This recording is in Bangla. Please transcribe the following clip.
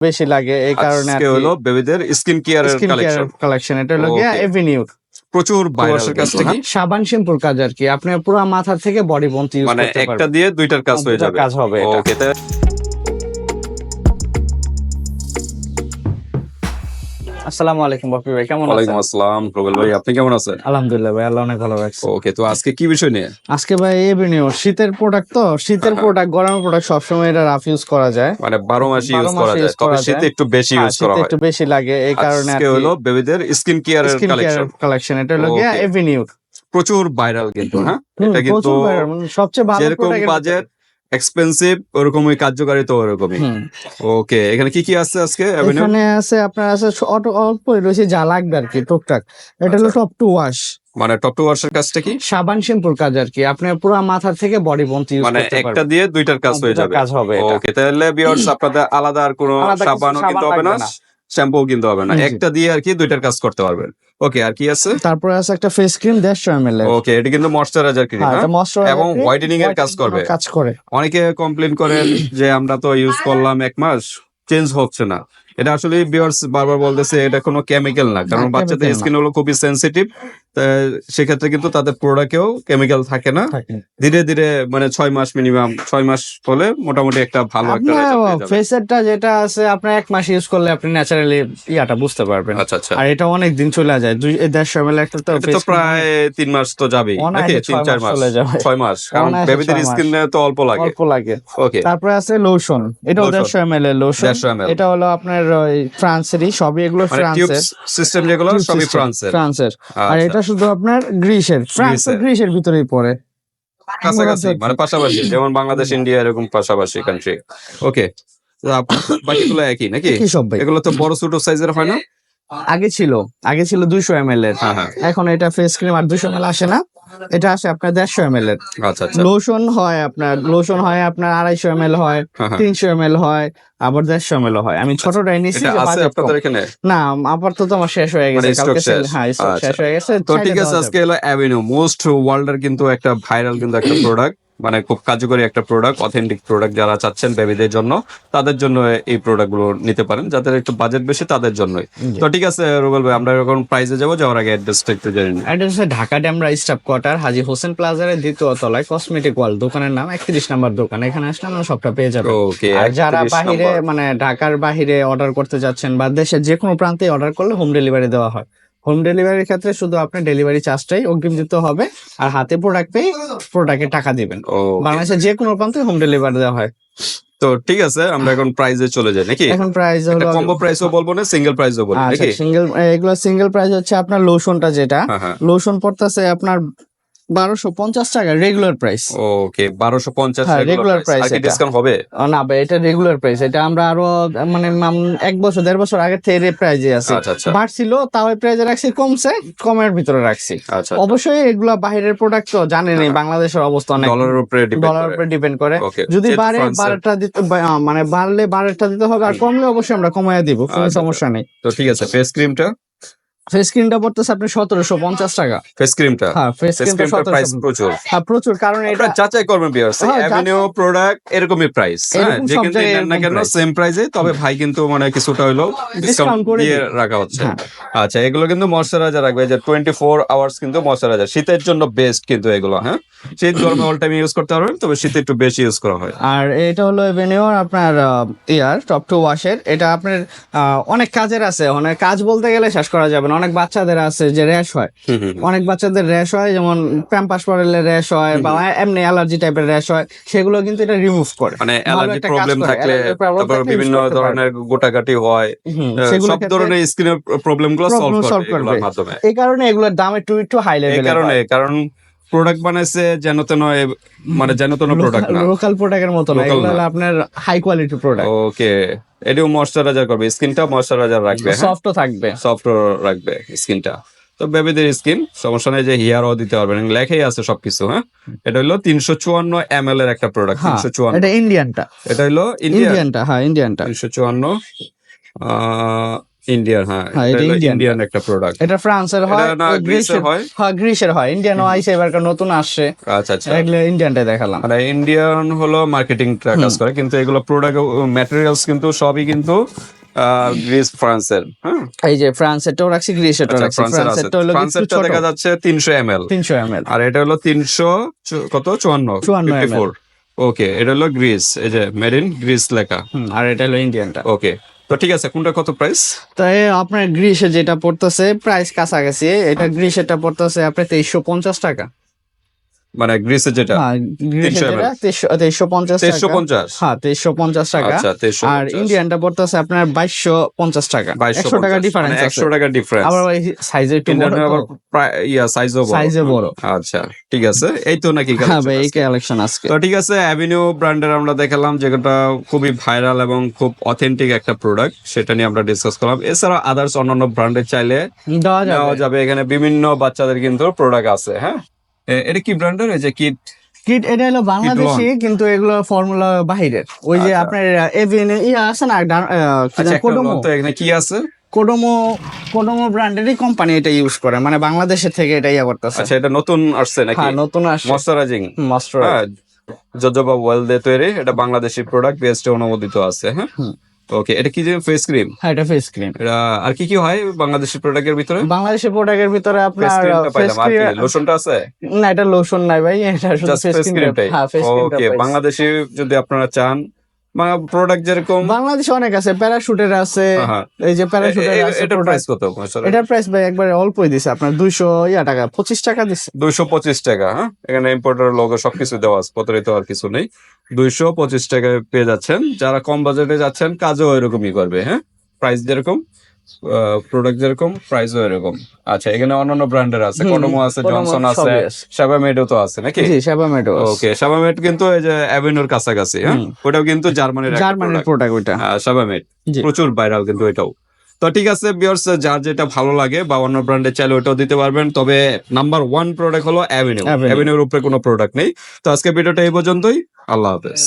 বেশি লাগে এই কারণে আজকে হলো বেবিদের স্কিন কেয়ারের কালেকশন কালেকশন এটা হলো গিয়া এভিনিউ প্রচুর ভাইরাল কাছ থেকে সাবান শ্যাম্পুর কাজ আর কি। আপনি পুরো মাথা থেকে বডি পর্যন্ত ইউজ মানে একটা দিয়ে দুইটার কাজ হয়ে যাবে। কাজ হবে এটা। ওকে আসসালামু আলাইকুম বাপি ভাই কেমন ওয়ালাইকুম আছেন? আসসালাম প্রবল ভাই আপনি কেমন আছেন? আলহামদুলিল্লাহ ভাই আল্লাহ অনেক ভালো রাখছে। ওকে তো আজকে কি বিষয় নিয়ে? আজকে ভাই এভিনিউ শীতের প্রোডাক্ট তো শীতের হ্যাঁ। প্রোডাক্ট গরমের প্রোডাক্ট সবসময় এটা রাফ ইউজ করা যায়। মানে বারো মাস ইউজ করা যায় তবে শীতে একটু বেশি হ্যাঁ, ইউজ করা হয়। একটু বেশি লাগে এই কারণে আজকে হলো বেবিদের স্কিন কেয়ারের স্কিন কেয়ার কালেকশন কালেকশন এটা হলো গিয়া Okay. প্রচুর ভাইরাল কিন্তু হ্যাঁ? এটা কিন্তু সবচেয়ে ভালো যেরকম বাজেট এক্সপেন্সিভ ওরকমই কার্যকারী তো ওরকমই ওকে এখানে কি কি আছে আজকে এখানে আছে আপনার আছে অত অল্পই রয়েছে যা লাগবে আর কি টুকটাক। এটা হলো টপ টু ওয়াশ মানে টপ টু ওয়াশের কাজটা কি? সাবান শ্যাম্পুর কাজ আর কি আপনি পুরো মাথা থেকে বডি পর্যন্ত ইউজ মানে একটা দিয়ে দুইটার কাজ হয়ে যাবে। কাজ হবে ওকে তাহলে ভিউয়ার্স আপনাদের আলাদা আর কোনো সাবানও কিনতে হবে না। শ্যাম্পু কিনতে হবে না। একটা দিয়ে আর কি দুইটার কাজ করতে পারবেন। ওকে আর কি আছে? তারপরে আছে একটা ফেস ক্রিম দেড়শো এম এল ওকে এটা কিন্তু ময়শ্চারাইজার ক্রিম হ্যাঁ, হ্যাঁ? এটা moisturizer এবং হোয়াইটেনিং এর কাজ করবে। কাজ করে। অনেকে কমপ্লেন করেন যে আমরা তো ইউজ করলাম এক মাস চেঞ্জ হচ্ছে না। এটা আসলে ভিউয়ার্স বারবার বলতেছে এটা কোনো কেমিক্যাল না কারণ বাচ্চাদের স্কিন হলো খুবই সেনসিটিভ সেক্ষেত্রে কিন্তু তাদের প্রোডাক্টেও কেমিক্যাল থাকে না। ধীরে ধীরে মানে ছয় মাস মিনিমাম ছয় মাস হলে মোটামুটি একটা ভালো একটা। ফেসেরটা যেটা আছে আপনার এক মাস ইউজ করলে আপনি ন্যাচারালি ইয়াটা বুঝতে পারবেন। আচ্ছা আচ্ছা। আর এটা অনেক দিন চলে যায় দুই দেড়শো এম একটা তো এটা তো প্রায় তিন মাস তো যাবেই নাকি? তিন চার মাস। ছয় মাস কারণ বেবিদের স্কিনে তো অল্প লাগে। অল্প লাগে। ওকে তারপরে আছে লোশন এটাও Lotion। দেড়শো এম এল এর লোশন এটা হলো আপনার ওই ফ্রান্সেরই সবই এগুলো ফ্রান্সের সিস্টেম যেগুলো সবই ফ্রান্সের ফ্রান্সের আর আচ্ছা। এটা শুধু আপনার গ্রিসের ফ্রান্স গ্রিসের। ভিতরেই পড়ে। কাছাকাছি মানে পাশাপাশি যেমন বাংলাদেশ ইন্ডিয়া এরকম পাশাপাশি কান্ট্রি ওকে বাকিগুলো একই নাকি? এগুলো তো বড় ছোট সাইজের হয় না? আগে ছিল আগে ছিল দুইশো এম এল এর এখন এটা ফেস ক্রিম আর দুইশো এম এল আসে না। এটা আছে আপনার দেড়শো এম এল এর। আচ্ছা। আচ্ছা লোশন হয় আপনার লোশন হয় আপনার আড়াইশো এম এল হয় হ্যাঁ, হ্যাঁ। তিনশো এম এল হয় আবার দেড়শো এম এল হয়। আমি ছোটটাই নিচ্ছি না যে তো আপাতত আমার শেষ হয়ে গেছে মানে? হ্যাঁ আচ্ছা। শেষ হয়ে গেছে তো ঠিক আছে আজকে হলো অ্যাভিনিউ মোস্ট ওয়ার্ল্ডের কিন্তু একটা ভাইরাল কিন্তু একটা প্রোডাক্ট মানে খুব কার্যকরী একটা প্রোডাক্ট অথেন্টিক প্রোডাক্ট যারা চাচ্ছেন বেবিদের জন্য তাদের জন্য এই প্রোডাক্টগুলো নিতে পারেন। যাদের একটু বাজেট বেশি তাদের জন্যই। তো ঠিক আছে রুবেল ভাই আমরা এখন প্রাইজে যাব যাওয়ার আগে অ্যাড্রেসটা একটু জেনে হচ্ছে ঢাকা ড্যামরা স্টাফ কোয়ার্টার হাজি হোসেন প্লাজার দ্বিতীয় তলায় কসমেটিক ওয়াল দোকানের নাম একত্রিশ নাম্বার দোকান। এখানে আসলে আমরা সবটা পেয়ে যাব ওকে আর যারা বাহিরে মানে ঢাকার বাহিরে অর্ডার করতে যাচ্ছেন বা দেশের যে কোনো প্রান্তে অর্ডার করলে হোম ডেলিভারি দেওয়া হয়। হোম ডেলিভারির ক্ষেত্রে শুধু আপনার ডেলিভারি চার্জটাই অগ্রিম দিতে হবে আর হাতে প্রোডাক্ট পেয়ে প্রোডাক্টের টাকা দিবেন। বাংলাদেশে বাংলাদেশের যে কোনো প্রান্তে হোম ডেলিভারি দেওয়া হয়। তো ঠিক আছে আমরা এখন প্রাইজে চলে যাই নাকি? এখন প্রাইস হলো কম্বো প্রাইসও বলব না সিঙ্গেল প্রাইসও বলব আচ্ছা নাকি? সিঙ্গেল এগুলো সিঙ্গেল প্রাইস হচ্ছে আপনার লোশনটা যেটা। হ্যাঁ হ্যাঁ। লোশন পড়তেছে আপনার বারোশো পঞ্চাশ টাকা রেগুলার প্রাইস ওকে বারোশো পঞ্চাশ হ্যাঁ, আর কি ডিসকাউন্ট হবে? না ভাই এটা রেগুলার প্রাইস এটা আমরা আরও মানে এক বছর দেড় বছর আগে থেকে প্রাইজে আছে। আচ্ছা আচ্ছা। বাড়ছিল তাও প্রাইজে রাখছি কমছে কমের ভিতরে রাখছি। আচ্ছা অবশ্যই এগুলা বাইরের প্রোডাক্ট তো জানেনই বাংলাদেশের অবস্থা অনেক ডলারের উপরে ডিপেন্ড ডলার উপরে ডিপেন্ড করে। যদি বাড়ে বারোটা দিতে মানে বাড়লে বারোটা দিতে হবে আর কমলে অবশ্যই আমরা কমাইয়া দিব কোনো আচ্ছা, সমস্যা নেই। তো ঠিক আছে ফেস ক্রিমটা ফেস ক্রিমটা পড়তেছে আপনি সতেরোশো পঞ্চাশ টাকা। ফেস ক্রিমটা হ্যাঁ ফেস ক্রিমটা প্রাইস প্রচুর। হ্যাঁ প্রচুর কারণ এটা যাচাই করবেন বিয়ার্স অ্যাভিনিউ প্রোডাক্ট এরকমই প্রাইস হ্যাঁ জায়গায় নেন না কেন সেম প্রাইসে তবে ভাই কিন্তু মানে কিছুটা Discount ডিসকাউন্ট করে দিয়ে রাখা হচ্ছে। হ্যাঁ। আচ্ছা এগুলো কিন্তু ময়শ্চারাইজার রাখবে যে টোয়েন্টি ফোর আওয়ার্স কিন্তু ময়শ্চারাইজার শীতের জন্য বেস্ট কিন্তু এগুলো হ্যাঁ? শীত গরমে অল টাইম ইউজ করতে পারবেন তবে শীতে একটু বেশি ইউজ করা হয়। আর এটা হলো এভেনিউর আপনার ইয়ার টপ টু ওয়াশের এটা আপনার অনেক কাজের আছে অনেক কাজ বলতে গেলে শেষ করা যাবে না অনেক বাচ্চাদের আছে যে র্যাশ হয় অনেক বাচ্চাদের র্যাশ হয় যেমন প্যাম্পাস পরলে র্যাশ হয় বা এমনি অ্যালার্জি টাইপের র্যাশ হয় সেগুলো কিন্তু এটা রিমুভ করে। মানে অ্যালার্জি প্রবলেম থাকলে তারপর বিভিন্ন ধরনের গোটাকাটি হয় সব ধরনের স্কিনের প্রবলেমগুলো সলভ করে solve এগুলোর মাধ্যমে। এই কারণে এগুলোর দাম একটু একটু হাই এই কারণে কারণ প্রোডাক্ট বানাইছে যেন তেন মানে যেন তেন প্রোডাক্ট না। লোকাল প্রোডাক্টের মতো না এগুলো আপনার হাই কোয়ালিটি প্রোডাক্ট ওকে এটাও ময়শ্চারাইজার করবে স্কিনটা ময়শ্চারাইজার রাখবে হ্যাঁ? সফটও থাকবে। সফট রাখবে স্কিনটা। তো বেবিদের স্কিন সমস্যা নেই যে হেয়ারও দিতে পারবেন লেখাই আছে সবকিছু হ্যাঁ? এটা হলো তিনশো চুয়ান্ন এম এর একটা প্রোডাক্ট হ্যাঁ তিনশো চুয়ান্ন। এটা ইন্ডিয়ানটা এটা হলো ইন্ডিয়ানটা হ্যাঁ ইন্ডিয়ানটা তিনশো চুয়ান্ন ইন্ডিয়ান হ্যাঁ এটা। ইন্ডিয়ান একটা প্রোডাক্ট এটা ফ্রান্সের হয় গ্রিসের হয়? হ্যাঁ গ্রিসের হয়। ইন্ডিয়ানও আইসে এবার নতুন আসছে। আচ্ছা আচ্ছা। এগুলো ইন্ডিয়ানটাই দেখালাম। মানে ইন্ডিয়ান হলো মার্কেটিং কাজ করে কিন্তু এগুলো প্রোডাক্ট ম্যাটেরিয়ালস কিন্তু সবই কিন্তু গ্রিস ফ্রান্সের এই যে ফ্রান্সেরটাও রাখছি গ্রিসেরটাও আচ্ছা রাখছি। ফ্রান্সেরটা হলো ফ্রান্সেরটা দেখা যাচ্ছে তিনশো এম এল তিনশো এম আর এটা হলো তিনশো কত? চুয়ান্ন। 54 ml ওকে এটা হলো গ্রিস এই যে মেড ইন গ্রিস লেখা। আর এটা হলো ইন্ডিয়ানটা ওকে তো ঠিক আছে, কোনটা কত প্রাইস তাই আপনার গ্রিসে যেটা পড়তেছে প্রাইস কাছাকাছি। এটা গ্রিসেরটা পড়তেছে আপনার তেইশশো পঞ্চাশ টাকা। মানে গ্রিসের যেটা হ্যাঁ গ্রিসের 300 যেটা তেইশশো পঞ্চাশ তেইশশো পঞ্চাশ? হ্যাঁ তেইশশো পঞ্চাশ টাকা। আচ্ছা আর ইন্ডিয়ানটা পড়তেছে আপনার বাইশশো পঞ্চাশ টাকা। একশো টাকা ডিফারেন্স মানে একশো টাকা ডিফারেন্স আবার সাইজে একটু আবার প্রায় ইয়া সাইজও ও বড়। আচ্ছা ঠিক আছে। এই তো নাকি হ্যাঁ ভাই এই কালেকশন আজকে। তো ঠিক আছে অ্যাভিনিউ ব্র্যান্ডের আমরা দেখালাম যেটা খুবই ভাইরাল এবং খুব অথেন্টিক একটা প্রোডাক্ট সেটা নিয়ে আমরা ডিসকাস করলাম। এছাড়া আদার্স অন্যান্য ব্র্যান্ডের চাইলে দেওয়া যাবে। এখানে বিভিন্ন বাচ্চাদের কিন্তু প্রোডাক্ট আছে হ্যাঁ? এটা কি ব্র্যান্ডের এই যে কিট কিট এটা হলো বাংলাদেশি কিন্তু এগুলো ফর্মুলা বাহিরের। ওই যে আচ্ছা। আপনার এভিন ইয়া আছে না ডা- আহ, কি আচ্ছা কোডোমো তো এখানে কি আছে? কোডোমো কোডোমো ব্র্যান্ডেরই কোম্পানি এটা ইউজ করে মানে বাংলাদেশের থেকে এটা ইয়া করতেছে। আচ্ছা এটা নতুন আসছে নাকি? হ্যাঁ নতুন আসছে। ময়শ্চারাইজিং হ্যাঁ জজবা ওয়েল দিয়ে তৈরি এটা বাংলাদেশি প্রোডাক্ট বিএসটি অনুমোদিত আছে হ্যাঁ। ওকে এটা কি যে ফেস ক্রিম হ্যাঁ এটা ফেস ক্রিম এটা আর কি কি হয় বাংলাদেশি প্রোডাক্টের ভিতরে? বাংলাদেশের প্রোডাক্টের ভিতরে আপনার ফেস ক্রিম লোশনটা আছে? না এটা লোশন নাই ভাই এটা শুধু ফেস ক্রিম হ্যাঁ ফেস ওকে বাংলাদেশে বাংলাদেশি যদি আপনারা চান প্রোডাক্ট যেরকম বাংলাদেশে অনেক আছে প্যারাশুটের আছে হ্যাঁ। এই যে প্যারাশুটের আছে এটা প্রাইস কত এটা প্রাইস ভাই একবারে অল্পই দিছে আপনার দুইশো ইয়া টাকা পঁচিশ টাকা দিছে। দুইশো পঁচিশ টাকা হ্যাঁ? এখানে ইম্পোর্টার লোগো সবকিছু দেওয়া আছে প্রতারিত আর কিছু নেই। দুইশো পঁচিশ টাকায় পেয়ে যাচ্ছেন। যারা কম বাজেটে যাচ্ছেন কাজও এরকমই করবে হ্যাঁ? প্রাইস যেরকম। প্রোডাক্ট যেরকম প্রাইসও এরকম। আচ্ছা এখানে অন্যান্য ব্র্যান্ডের আছে। হুম, আছে জনসন আছে সবই তো আছে নাকি? জি সেবামেটো ওকে সাবামেড কিন্তু এই যে অ্যাভিনোর কাছাকাছি হ্যাঁ। ওটাও কিন্তু জার্মানির জার্মানির প্রোডাক্ট ওইটা। হ্যাঁ, সাবামেড প্রচুর ভাইরাল কিন্তু এটাও। তো ঠিক আছে বিয়ার্স যার যেটা ভালো লাগে বা অন্য ব্র্যান্ডের চাইলে ওটাও দিতে পারবেন। তবে নাম্বার ওয়ান প্রোডাক্ট হলো অ্যাভিনিউ। অ্যাভিনিউর উপরে কোনো প্রোডাক্ট নেই। তো আজকে ভিডিওটা এই পর্যন্তই। আল্লাহ হাফেজ।